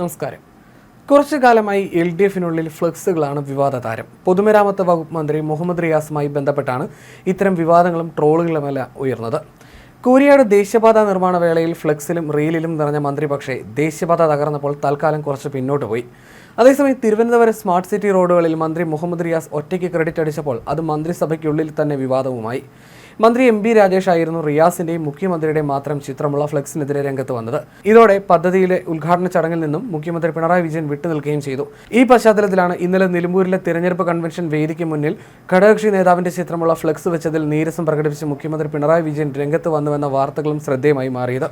നമസ്കാരം. കുറച്ചു കാലമായി എൽ ഡി എഫിനുള്ളിൽ ഫ്ലക്സുകളാണ് വിവാദ താരം പൊതുമരാമത്ത് വകുപ്പ് മന്ത്രി മുഹമ്മദ് റിയാസുമായി ബന്ധപ്പെട്ടാണ് ഇത്തരം വിവാദങ്ങളും ട്രോളുകളുമെല്ലാം ഉയർന്നത്. കൂരിയാട് ദേശീയപാത നിർമ്മാണ വേളയിൽ ഫ്ലക്സിലും റീലിലും നിറഞ്ഞ മന്ത്രി പക്ഷേ ദേശീയപാത തകർന്നപ്പോൾ തൽക്കാലം കുറച്ച് പിന്നോട്ട് പോയി. അതേസമയം തിരുവനന്തപുരം സ്മാർട്ട് സിറ്റി റോഡുകളിൽ മന്ത്രി മുഹമ്മദ് റിയാസ് ഒറ്റയ്ക്ക് ക്രെഡിറ്റ് അടിച്ചപ്പോൾ അത് മന്ത്രിസഭയ്ക്കുള്ളിൽ തന്നെ വിവാദവുമായി. മന്ത്രി എം ബി രാജേഷ് ആയിരുന്നു റിയാസിന്റെയും മുഖ്യമന്ത്രിയുടെയും മാത്രം ചിത്രമുള്ള ഫ്ലെക്സിനെതിരെ രംഗത്ത് വന്നത്. ഇതോടെ പദ്ധതിയിലെ ഉദ്ഘാടന ചടങ്ങിൽ നിന്നും മുഖ്യമന്ത്രി പിണറായി വിജയൻ വിട്ടുനിൽക്കുകയും ചെയ്തു. ഈ പശ്ചാത്തലത്തിലാണ് ഇന്നലെ നിലമ്പൂരിലെ തിരഞ്ഞെടുപ്പ് കൺവെൻഷൻ വേദിക്ക് മുന്നിൽ ഘടകകക്ഷി നേതാവിന്റെ ചിത്രമുള്ള ഫ്ലെക്സ് വെച്ചതിൽ നീരസം പ്രകടിപ്പിച്ച് മുഖ്യമന്ത്രി പിണറായി വിജയൻ രംഗത്ത് വന്നുവെന്ന വാർത്തകളും ശ്രദ്ധേയമായി മാറിയത്.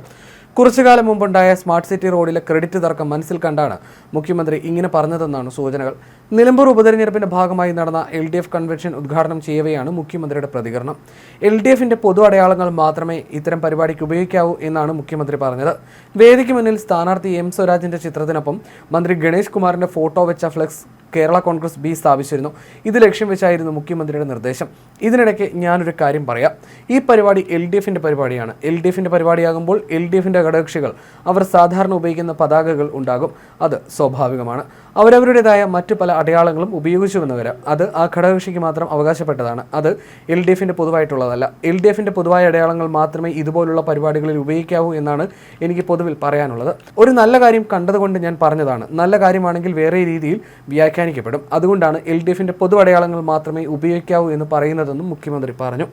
കുറച്ചു കാലം മുമ്പുണ്ടായ സ്മാർട്ട് സിറ്റി റോഡിലെ ക്രെഡിറ്റ് തർക്കം മനസ്സിൽ കണ്ടാണ് മുഖ്യമന്ത്രി ഇങ്ങനെ പറഞ്ഞതെന്നാണ് സൂചനകൾ. നിലമ്പൂർ ഉപതെരഞ്ഞെടുപ്പിന്റെ ഭാഗമായി നടന്ന എൽ ഡി എഫ് കൺവെൻഷൻ ഉദ്ഘാടനം ചെയ്യവെയാണ് മുഖ്യമന്ത്രിയുടെ പ്രതികരണം. എൽ ഡി എഫിന്റെ പൊതു അടയാളങ്ങൾ മാത്രമേ ഇത്തരം പരിപാടിക്ക് ഉപയോഗിക്കാവൂ എന്നാണ് മുഖ്യമന്ത്രി പറഞ്ഞത്. വേദിക്ക് മുന്നിൽ സ്ഥാനാർത്ഥി എം സ്വരാജിന്റെ ചിത്രത്തിനൊപ്പം മന്ത്രി ഗണേഷ് കുമാറിന്റെ ഫോട്ടോ വെച്ച ഫ്ലെക്സ് കേരള കോൺഗ്രസ് ബി സ്ഥാപിച്ചിരുന്നു. ഇത് ലക്ഷ്യം വെച്ചായിരുന്നു മുഖ്യമന്ത്രിയുടെ നിർദ്ദേശം. ഇതിനിടയ്ക്ക് ഞാനൊരു കാര്യം പറയാം. ഈ പരിപാടി എൽ ഡി എഫിന്റെ പരിപാടിയാണ്. എൽ ഡി എഫിന്റെ പരിപാടിയാകുമ്പോൾ എൽ ഡി എഫിന്റെ ഘടകകക്ഷികൾ അവർ സാധാരണ ഉപയോഗിക്കുന്ന പതാകകൾ ഉണ്ടാകും. അത് സ്വാഭാവികമാണ്. അവരവരുടേതായ മറ്റ് പല അടയാളങ്ങളും ഉപയോഗിച്ചുവെന്ന് വരാം അത് ആ ഘടകകക്ഷിക്ക് മാത്രം അവകാശപ്പെട്ടതാണ്. അത് എൽ ഡി എഫിന്റെ പൊതുവായിട്ടുള്ളതല്ല. എൽ ഡി എഫിന്റെ പൊതുവായ അടയാളങ്ങൾ മാത്രമേ ഇതുപോലുള്ള പരിപാടികളിൽ ഉപയോഗിക്കാവൂ എന്നാണ് എനിക്ക് പൊതുവിൽ പറയാനുള്ളത്. ഒരു നല്ല കാര്യം കണ്ടതുകൊണ്ട് ഞാൻ പറഞ്ഞതാണ്. നല്ല കാര്യമാണെങ്കിൽ വേറെ രീതിയിൽ വ്യാഖ്യാനിക്കപ്പെടും. അതുകൊണ്ടാണ് എൽ ഡി എഫിന്റെ പൊതു അടയാളങ്ങൾ മാത്രമേ ഉപയോഗിക്കാവൂ എന്ന് പറയുന്നതെന്നും മുഖ്യമന്ത്രി പറഞ്ഞു.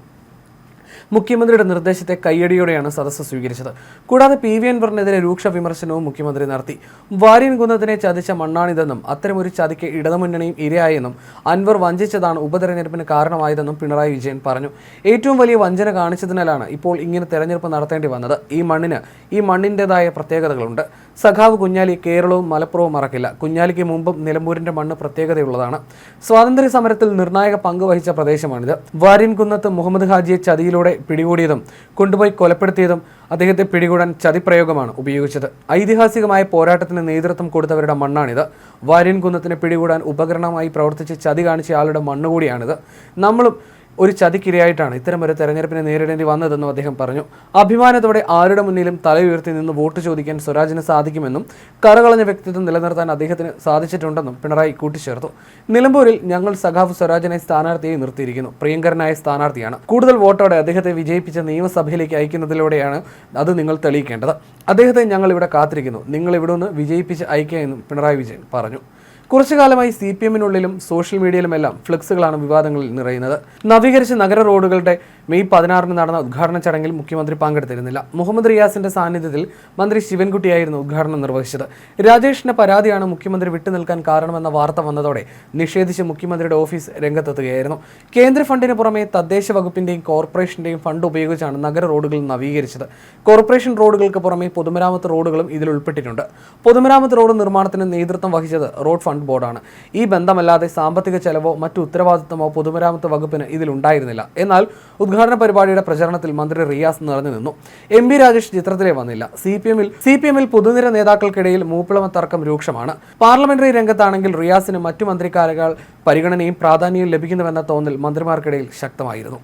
മുഖ്യമന്ത്രിയുടെ നിർദ്ദേശത്തെ കയ്യടിയോടെയാണ് സദസ്സ് സ്വീകരിച്ചത്. കൂടാതെ പി വി അൻവറിനെതിരെ രൂക്ഷ വിമർശനവും മുഖ്യമന്ത്രി നടത്തി. വാര്യൻ കുന്നത്തിനെ ചതിച്ച മണ്ണാണിതെന്നും അത്തരമൊരു ചതിക്ക് ഇടതുമുന്നണിയും ഇരയായെന്നും അൻവർ വഞ്ചിച്ചതാണ് ഉപതെരഞ്ഞെടുപ്പിന് കാരണമായതെന്നും പിണറായി വിജയൻ പറഞ്ഞു. ഏറ്റവും വലിയ വഞ്ചന കാണിച്ചതിനാലാണ് ഇപ്പോൾ ഇങ്ങനെ തെരഞ്ഞെടുപ്പ് നടത്തേണ്ടി വന്നത്. ഈ മണ്ണിന് ഈ മണ്ണിന്റെതായ പ്രത്യേകതകളുണ്ട്. സഖാവ് കുഞ്ഞാലി കേരളവും മലപ്പുറവും മറക്കില്ല. കുഞ്ഞാലിക്ക് മുമ്പും നിലമ്പൂരിന്റെ മണ്ണ് പ്രത്യേകതയുള്ളതാണ്. സ്വാതന്ത്ര്യ സമരത്തിൽ നിർണായക പങ്ക് വഹിച്ച പ്രദേശമാണിത്. വാര്യൻകുന്നത്ത് മുഹമ്മദ് ഹാജിയെ ചതിയിലൂടെ പിടികൂടിയതും കൊണ്ടുപോയി കൊലപ്പെടുത്തിയതും അദ്ദേഹത്തെ പിടികൂടാൻ ചതിപ്രയോഗമാണ് ഉപയോഗിച്ചത്. ഐതിഹാസികമായ പോരാട്ടത്തിന് നേതൃത്വം കൊടുത്തവരുടെ മണ്ണാണിത്. വാര്യൻകുന്നത്തിനെ പിടികൂടാൻ ഉപകരണമായി പ്രവർത്തിച്ച് ചതി കാണിച്ച ആളുടെ മണ്ണ് കൂടിയാണിത് നമ്മളും ഒരു ചതിക്കിരയായിട്ടാണ് ഇത്തരം ഒരു തെരഞ്ഞെടുപ്പിനെ നേരിടേണ്ടി വന്നതെന്നും അദ്ദേഹം പറഞ്ഞു. അഭിമാനത്തോടെ ആരുടെ മുന്നിലും തല ഉയർത്തി നിന്ന് വോട്ട് ചോദിക്കാൻ സ്വരാജിന് സാധിക്കുമെന്നും കറകളഞ്ഞ വ്യക്തിത്വം നിലനിർത്താൻ അദ്ദേഹത്തിന് സാധിച്ചിട്ടുണ്ടെന്നും പിണറായി കൂട്ടിച്ചേർത്തു. നിലമ്പൂരിൽ ഞങ്ങൾ സഖാഫ് സ്വരാജിനെ സ്ഥാനാർത്ഥിയായി നിർത്തിയിരിക്കുന്നു. പ്രിയങ്കരനായ സ്ഥാനാർത്ഥിയാണ്. കൂടുതൽ വോട്ടോടെ അദ്ദേഹത്തെ വിജയിപ്പിച്ച നിയമസഭയിലേക്ക് അയക്കുന്നതിലൂടെയാണ് അത് നിങ്ങൾ തെളിയിക്കേണ്ടത്. അദ്ദേഹത്തെ ഞങ്ങൾ ഇവിടെ കാത്തിരിക്കുന്നു. നിങ്ങൾ ഇവിടെ നിന്ന് വിജയിപ്പിച്ച് അയക്കുക എന്നും പിണറായി വിജയൻ പറഞ്ഞു. കുറച്ചു കാലമായി സി പി എമ്മിനുള്ളിലും സോഷ്യൽ മീഡിയയിലുമെല്ലാം ഫ്ലെക്സുകളാണ് വിവാദങ്ങളിൽ നിറയുന്നത്. നവീകരിച്ച നഗര റോഡുകളുടെ മെയ് പതിനാറിന് നടന്ന ഉദ്ഘാടന ചടങ്ങിൽ മുഖ്യമന്ത്രി പങ്കെടുത്തിരുന്നില്ല. മുഹമ്മദ് റിയാസിന്റെ സാന്നിധ്യത്തിൽ മന്ത്രി ശിവൻകുട്ടിയായിരുന്നു ഉദ്ഘാടനം നിർവഹിച്ചത്. രാജേഷിന്റെ പരാതിയാണ് മുഖ്യമന്ത്രി വിട്ടുനിൽക്കാൻ കാരണമെന്ന വാർത്ത വന്നതോടെ നിഷേധിച്ച് മുഖ്യമന്ത്രിയുടെ ഓഫീസ് രംഗത്തെത്തുകയായിരുന്നു. കേന്ദ്ര ഫണ്ടിന് പുറമെ തദ്ദേശ വകുപ്പിന്റെയും കോർപ്പറേഷന്റെയും ഫണ്ട് ഉപയോഗിച്ചാണ് നഗര റോഡുകൾ നവീകരിച്ചത്. കോർപ്പറേഷൻ റോഡുകൾക്ക് പുറമെ പൊതുമരാമത്ത് റോഡുകളും ഇതിൽ ഉൾപ്പെട്ടിട്ടുണ്ട്. പൊതുമരാമത്ത് റോഡ് നിർമ്മാണത്തിന് നേതൃത്വം വഹിച്ചത് റോഡ് ഫണ്ട് ബോർഡാണ്. ഈ ബന്ധമല്ലാതെ സാമ്പത്തിക ചെലവോ മറ്റു ഉത്തരവാദിത്തമോ പൊതുമരാമത്ത് വകുപ്പിന് ഇതിലുണ്ടായിരുന്നില്ല എന്നാൽ ഉദ്ഘാടന പരിപാടിയുടെ പ്രചരണത്തിൽ മന്ത്രി റിയാസ് നിറഞ്ഞു നിന്നു. എം ബി രാജേഷ് ചിത്രത്തിലെ വന്നില്ല. സി പി എമ്മിൽ സി പി എമ്മിൽ പൊതുനിര നേതാക്കൾക്കിടയിൽ മൂപ്പിളമ തർക്കം രൂക്ഷമാണ്. പാർലമെന്ററി രംഗത്താണെങ്കിൽ റിയാസിന് മറ്റു മന്ത്രിക്കാരകൾ പരിഗണനയും പ്രാധാന്യവും ലഭിക്കുന്നുവെന്ന തോന്നൽ മന്ത്രിമാർക്കിടയിൽ ശക്തമായിരുന്നു.